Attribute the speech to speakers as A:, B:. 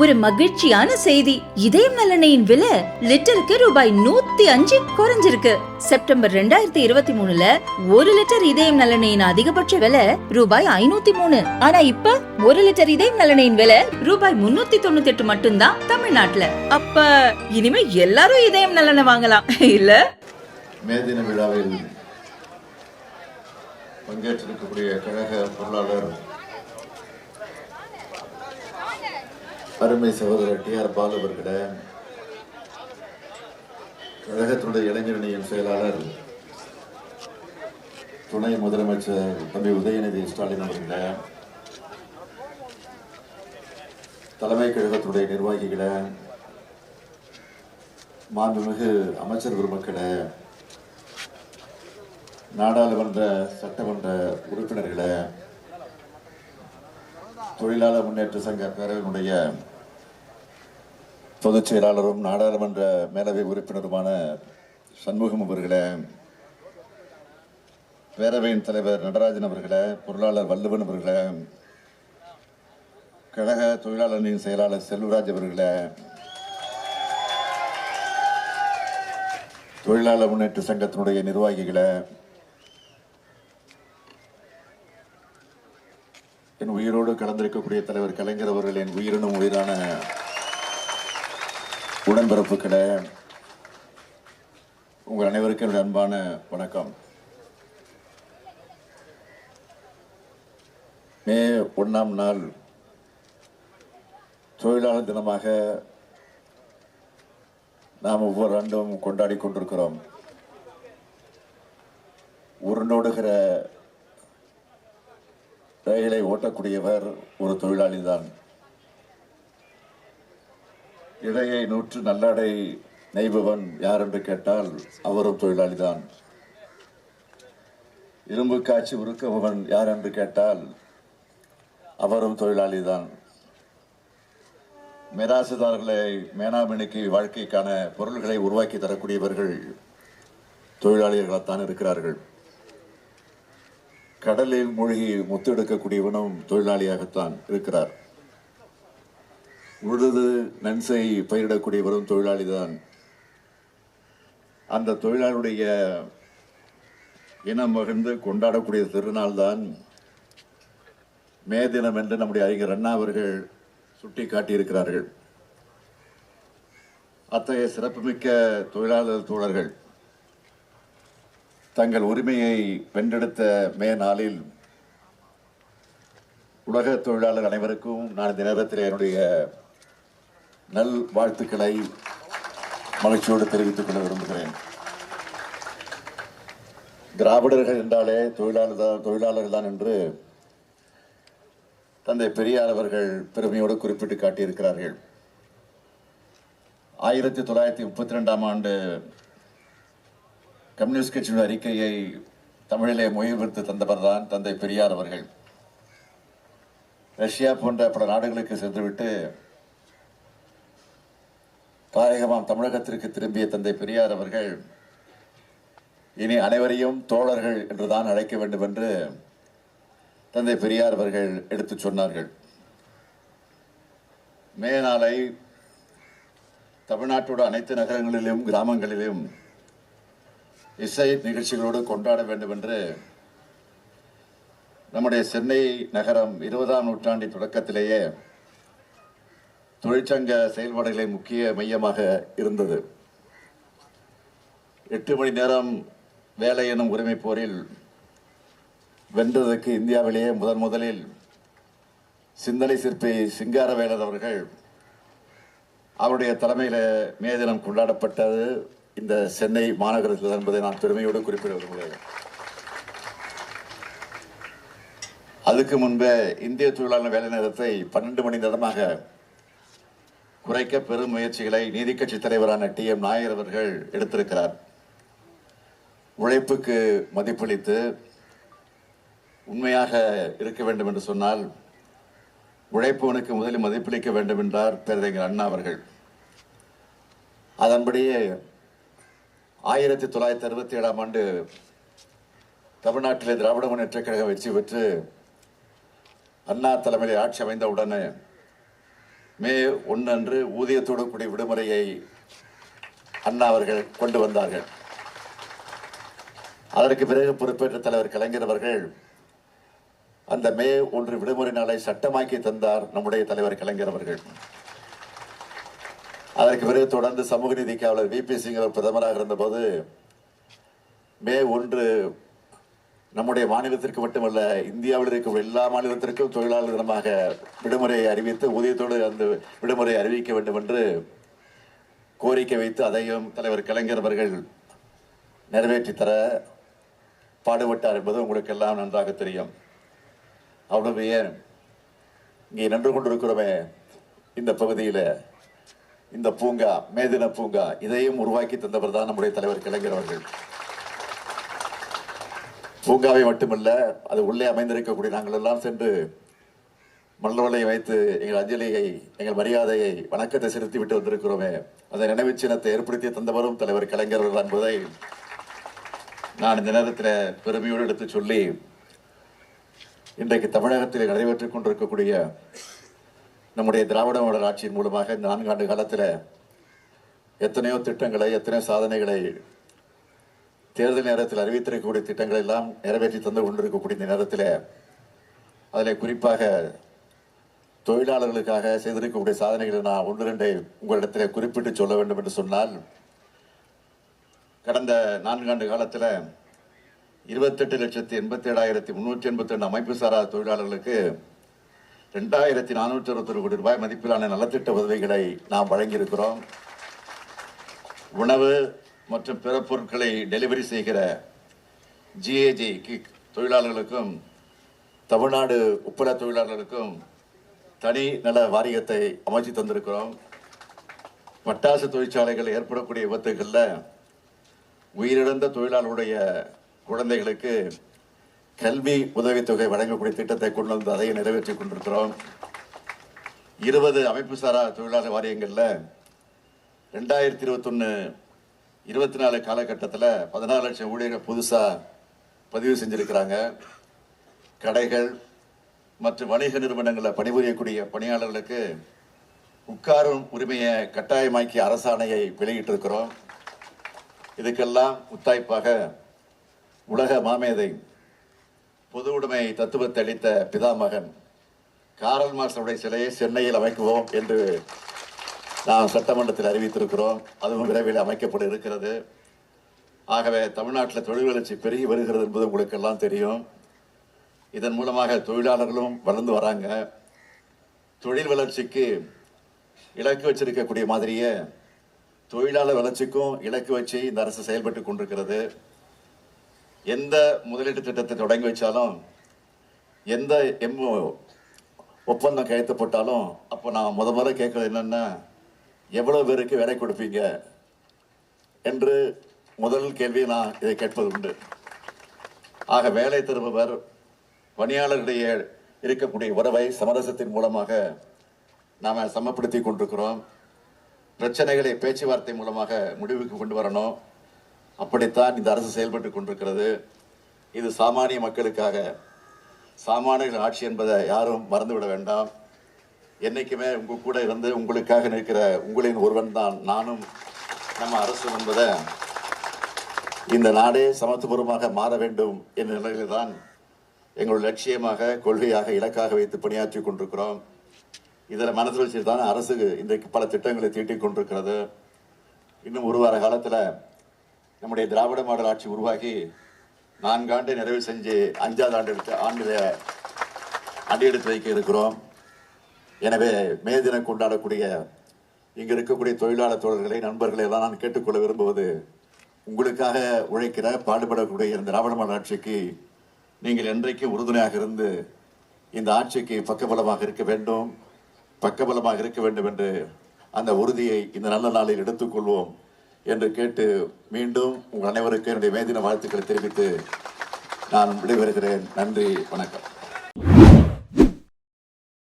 A: ஒரு மகிழ்ச்சியான செய்தி. இதயம் நலனையின் விலை லிட்டருக்கு ரூபாய் நூத்தி அஞ்சு குறைஞ்சிருக்கு. செப்டம்பர் ரெண்டாயிரத்தி இருபத்தி மூணுல ஒரு லிட்டர் இதயம் நலனையின் அதிகபட்ச விலை ரூபாய் ஐநூத்தி மூணு. ஆனா இப்ப ஒரு லிட்டர் இதயம் நலனையின் விலை ரூபாய் முன்னூத்தி தொண்ணூத்தி எட்டு மட்டும்தான் தமிழ்நாட்டுல. அப்ப இனிமே எல்லாரும் இதயம் நலனை வாங்கலாம். இல்ல?
B: மே தின விழாவில் பங்கேற்றிருக்கக்கூடிய கழக பொருளாளர் அருமை சகோதரர் டி ஆர் பால் அவர்களே. கழகத்தினுடைய இளைஞரணியின் செயலாளர் துணை முதலமைச்சர் தம்பி உதயநிதி ஸ்டாலின் அவர்கள. தலைமை கழகத்துடைய நிர்வாகிகளே. மாண்புமிகு அமைச்சர் பெருமக்களே. நாடாளுமன்ற சட்டமன்ற உறுப்பினர்களை. தொழிலாளர் முன்னேற்ற சங்க பேரவையினுடைய பொதுச் செயலாளரும் நாடாளுமன்ற மேலவை உறுப்பினருமான சண்முகம் அவர்களே பேரவையின் தலைவர் நடராஜன் அவர்களே பொருளாளர் வல்லுவன் அவர்களே கழக தொழிலாளர்களின் செயலாளர் செல்வராஜ் அவர்களே தொழிலாளர் முன்னேற்ற சங்கத்தினுடைய நிர்வாகிகளை என் உயிரோடு கலந்திருக்கக்கூடிய தலைவர் கலைஞர் அவர்கள் என் உயிரினும் உயிரான உடன்பிறப்பு உடன்பிறப்புகளே உங்கள் அனைவருக்கும் என்னுடைய அன்பான வணக்கம். மே ஒன்றாம் நாள் தொழிலாளர் தினமாக நாம் ஒவ்வொரு ஆண்டும் கொண்டாடி கொண்டிருக்கிறோம். உருண்டோடுகிற ரயிலை ஓட்டக்கூடியவர் ஒரு தொழிலாளி தான் இடையை நூற்று நல்லாடை நெய்பவன் யார் என்று கேட்டால் அவரும் தொழிலாளி தான் இரும்பு காய்ச்சி உருக்குபவன் யார் என்று கேட்டால் அவரும் தொழிலாளி தான் மிராசுதாரர்களை மேனாமினிக்கு வாழ்க்கைக்கான பொருள்களை உருவாக்கி தரக்கூடியவர்கள் தொழிலாளிகளாகத்தான் இருக்கிறார்கள். கடலில் மூழ்கி முத்தெடுக்கக்கூடியவனும் தொழிலாளியாகத்தான் இருக்கிறார். உழுது நன்சை தொழிலாளி தான். அந்த தொழிலாளுடைய இனம் மகிழ்ந்து கொண்டாடக்கூடிய திருநாள் தான் மே தினம் என்று நம்முடைய அறிஞர் அண்ணா அவர்கள் சுட்டி காட்டியிருக்கிறார்கள். அத்தகைய சிறப்புமிக்க தொழிலாளர் தோழர்கள் தங்கள் உரிமையை வென்றெடுத்த மே நாளில் உலக தொழிலாளர் அனைவருக்கும் நான் இந்த நேரத்தில் என்னுடைய நல் வாழ்த்துக்களை மகிழ்ச்சியோடு தெரிவித்துக் கொள்ள விரும்புகிறேன். திராவிடர்கள் என்றாலே தொழிலாளர் தான் தொழிலாளர்கள் தான் என்று தந்தை பெரியார் அவர்கள் பெருமையோடு குறிப்பிட்டு காட்டியிருக்கிறார்கள். ஆயிரத்தி தொள்ளாயிரத்தி முப்பத்தி ரெண்டாம் ஆண்டு கம்யூனிஸ்ட் கட்சியின் அறிக்கையை தமிழிலே மொழிபெயர்த்து தந்தவர் தான் தந்தை பெரியார் அவர்கள். ரஷ்யா போன்ற பல நாடுகளுக்கு சென்றுவிட்டு தாயகமாம் தமிழகத்திற்கு திரும்பிய தந்தை பெரியார் அவர்கள் இனி அனைவரையும் தோழர்கள் என்றுதான் அழைக்க வேண்டும் என்று தந்தை பெரியார் அவர்கள் எடுத்துச் சொன்னார்கள். மே நாளை தமிழ்நாட்டோட அனைத்து நகரங்களிலும் கிராமங்களிலும் இசை நிகழ்ச்சிகளோடு கொண்டாட வேண்டும் என்று நம்முடைய சென்னை நகரம் இருபதாம் நூற்றாண்டின் தொடக்கத்திலேயே தொழிற்சங்க செயல்பாடுகளை முக்கிய மையமாக இருந்தது. எட்டு மணி நேரம் வேலை எனும் உரிமை போரில் வென்றதற்கு இந்தியாவிலேயே முதன் முதலில் சிந்தனை சிற்பி சிங்காரவேலர் அவர்கள் அவருடைய தலைமையில் மே தினம் கொண்டாடப்பட்டது இந்த சென்னை மாநகரத்தில் என்பதை நான் பெருமையோடு குறிப்பிட விரும்புகிறேன். அதுக்கு முன்பே இந்திய தொழிலாளர் வேலை நேரத்தை பன்னெண்டு மணி நேரமாக குறைக்க பெரும் முயற்சிகளை நீதி தலைவரான டி எம் நாயர் அவர்கள் எடுத்திருக்கிறார். உழைப்புக்கு மதிப்பளித்து உண்மையாக இருக்க வேண்டும் என்று சொன்னால் உழைப்பவனுக்கு முதலில் மதிப்பளிக்க வேண்டும் என்றார் பேரறிஞர் அண்ணா அவர்கள். அதன்படியே ஆயிரத்தி தொள்ளாயிரத்தி அறுபத்தி ஏழாம் ஆண்டு தமிழ்நாட்டிலே திராவிட முன்னேற்ற கழகம் வெற்றி பெற்று அண்ணா தலைமையில் ஆட்சி அமைந்தவுடனே மே ஒன்று அன்று ஊதியத்தோடு கூடிய விடுமுறையை அண்ணா அவர்கள் கொண்டு வந்தார்கள். அதற்கு பிறகு பொறுப்பேற்ற தலைவர் கலைஞர் அவர்கள் அந்த மே ஒன்று விடுமுறை நாளை சட்டமாக்கி தந்தார் நம்முடைய தலைவர் கலைஞர் அவர்கள். அதற்கு பிறகு தொடர்ந்து சமூக நீதி காவலர் வி பி சிங் அவர் பிரதமராக இருந்தபோது மே ஒன்று நம்முடைய மாநிலத்திற்கு மட்டுமல்ல இந்தியாவில் இருக்கும் எல்லா மாநிலத்திற்கும் தொழிலாளர் தினமாக விடுமுறையை அறிவித்து ஊதியத்தோடு அந்த விடுமுறையை அறிவிக்க வேண்டும் என்று கோரிக்கை வைத்து அதையும் தலைவர் கலைஞர் அவர்கள் நிறைவேற்றி தர பாடுபட்டார் என்பது உங்களுக்கு எல்லாம் நன்றாக தெரியும். அவ்வளவு ஏன்? இங்கே நின்று கொண்டிருக்கிறோமே இந்த பகுதியில். இந்த பூங்கா மேதின பூங்கா இதையும் உருவாக்கி தந்தவர் தான் நம்முடைய தலைவர் கலைஞர் அவர்கள். பூங்காவை மட்டுமல்ல அது உள்ளே அமைந்திருக்கக்கூடிய நாங்கள் எல்லாம் சென்று மலர்வலை வைத்து எங்கள் அஞ்சலியை எங்கள் மரியாதையை வணக்கத்தை செலுத்தி விட்டு வந்திருக்கிறோமே. அந்த நினைவு சின்னத்தை ஏற்படுத்தி தந்தவரும் தலைவர் கலைஞர் என்பதை நான் இந்த நேரத்தில் பெருமையோடு எடுத்து சொல்லி இன்றைக்கு தமிழகத்தில் நடைபெற்றுக் கொண்டிருக்கக்கூடிய நம்முடைய திராவிட மாடல் ஆட்சியின் மூலமாக இந்த நான்காண்டு காலத்தில் எத்தனையோ திட்டங்களை எத்தனையோ சாதனைகளை தேர்தல் நேரத்தில் அறிவித்திருக்கக்கூடிய திட்டங்களை எல்லாம் நிறைவேற்றி தந்து கொண்டிருக்கக்கூடிய இந்த நேரத்தில் அதில் குறிப்பாக தொழிலாளர்களுக்காக செய்திருக்கக்கூடிய சாதனைகளை நான் ஒன்று ரெண்டை உங்களிடத்தில் குறிப்பிட்டு சொல்ல வேண்டும் என்று சொன்னால் கடந்த நான்காண்டு காலத்தில் இருபத்தெட்டு லட்சத்தி எண்பத்தி ஏழாயிரத்தி முன்னூற்றி எண்பத்தி ரெண்டு அமைப்பு சாரா தொழிலாளர்களுக்கு ரெண்டாயிரத்தி நானூற்றி அறுபத்தொரு கோடி ரூபாய் மதிப்பிலான நலத்திட்ட உதவிகளை நாம் வழங்கியிருக்கிறோம். உணவு மற்றும் பிற பொருட்களை டெலிவரி செய்கிற ஜிஏஜி கிக் தொழிலாளர்களுக்கும் தமிழ்நாடு உப்பள தொழிலாளர்களுக்கும் தனி நல வாரியத்தை அமைச்சு தந்திருக்கிறோம். பட்டாசு தொழிற்சாலைகள் ஏற்படக்கூடிய விபத்துகளில் உயிரிழந்த தொழிலாளருடைய குழந்தைகளுக்கு கல்வி உதவித்தொகை வழங்கக்கூடிய திட்டத்தை கொண்டு வந்து அதையும் நிறைவேற்றிக் கொண்டிருக்கிறோம். இருபது அமைப்பு சாரா தொழிலாளர் வாரியங்களில் ரெண்டாயிரத்தி இருபத்தொன்று இருபத்தி நாலு காலகட்டத்தில் பதினாறு லட்சம் ஊழியர்கள் புதுசாக பதிவு செஞ்சுருக்கிறாங்க. கடைகள் மற்றும் வணிக நிறுவனங்களில் பணிபுரியக்கூடிய பணியாளர்களுக்கு உட்காரும் உரிமையை கட்டாயமாக்கி அரசாணையை வெளியிட்டிருக்கிறோம். இதுக்கெல்லாம் முத்தாய்ப்பாக உலக மாமேதை பொது உடைமை தத்துவத்தை அளித்த பிதாமகன் காரல் மார்க்ஸுடைய சிலையை சென்னையில் அமைக்குவோம் என்று நாம் சட்டமன்றத்தில் அறிவித்திருக்கிறோம். அதுவும் விரைவில் அமைக்கப்பட இருக்கிறது. ஆகவே தமிழ்நாட்டில் தொழில் வளர்ச்சி பெருகி வருகிறது என்பது உங்களுக்கு எல்லாம் தெரியும். இதன் மூலமாக தொழிலாளர்களும் வளர்ந்து வராங்க. தொழில் வளர்ச்சிக்கு இலக்கு வச்சிருக்கக்கூடிய மாதிரியே தொழிலாளர் வளர்ச்சிக்கும் இலக்கு வச்சு இந்த அரசு செயல்பட்டு கொண்டிருக்கிறது. எந்த முதலீட்டு திட்டத்தை தொடங்கி வச்சாலும் எந்த எம்ஓ ஒப்பந்தம் கையெழுத்தப்பட்டாலும் அப்போ நான் முத முறை கேட்கறது என்னென்ன எவ்வளவு பேருக்கு வேலை கொடுப்பீங்க? என்று முதல் கேள்வி நான் இதை கேட்பது உண்டு. ஆக வேலை தருபவர் பணியாளர்களிடையே இருக்கக்கூடிய உறவை சமரசத்தின் மூலமாக நாம் சமப்படுத்தி கொண்டிருக்கிறோம். பிரச்சனைகளை பேச்சுவார்த்தை மூலமாக முடிவுக்கு கொண்டு வரணும். அப்படித்தான் இந்த அரசு செயல்பட்டு கொண்டிருக்கிறது. இது சாமானிய மக்களுக்காக. சாமானியர்கள் ஆட்சி என்பதை யாரும் மறந்துவிட வேண்டாம். என்றைக்குமே உங்கள் கூட இருந்து உங்களுக்காக நிற்கிற உங்களின் ஒருவன் தான் நானும் நம்ம அரசு என்பதை இந்த நாடே சமத்துவபூர்வமாக மாற வேண்டும் என்ற நிலையில்தான் எங்களுடைய லட்சியமாக கொள்கையாக இலக்காக வைத்து பணியாற்றி கொண்டிருக்கிறோம். இதில் மனதில் வச்சு தான் அரசு இன்றைக்கு பல திட்டங்களை தீட்டிக் கொண்டிருக்கிறது. இன்னும் ஒரு வார காலத்தில் நம்முடைய திராவிட மாடல் ஆட்சி உருவாகி நான்காண்டு நிறைவு செஞ்சு அஞ்சாவது ஆண்டு எடுத்து ஆண்டு அடி எடுத்து வைக்க இருக்கிறோம். எனவே மே தினம் கொண்டாடக்கூடிய இங்கே இருக்கக்கூடிய தொழிலாளர் தோழர்களை நண்பர்களை எல்லாம் நான் கேட்டுக்கொள்ள விரும்புவது உங்களுக்காக உழைக்கிற பாடுபடக்கூடிய இந்த திராவிட மாடல் ஆட்சிக்கு நீங்கள் என்றைக்கு உறுதுணையாக இருந்து இந்த ஆட்சிக்கு பக்கபலமாக இருக்க வேண்டும் பக்கபலமாக இருக்க வேண்டும் என்று அந்த உறுதியை இந்த நல்ல நாளில் எடுத்துக்கொள்வோம் என்று கேட்டு மீண்டும் உங்கள் அனைவருக்கும் என்னுடைய மேதின வாழ்த்துக்களை தெரிவித்து நான் விடைபெறுகிறேன். நன்றி வணக்கம்.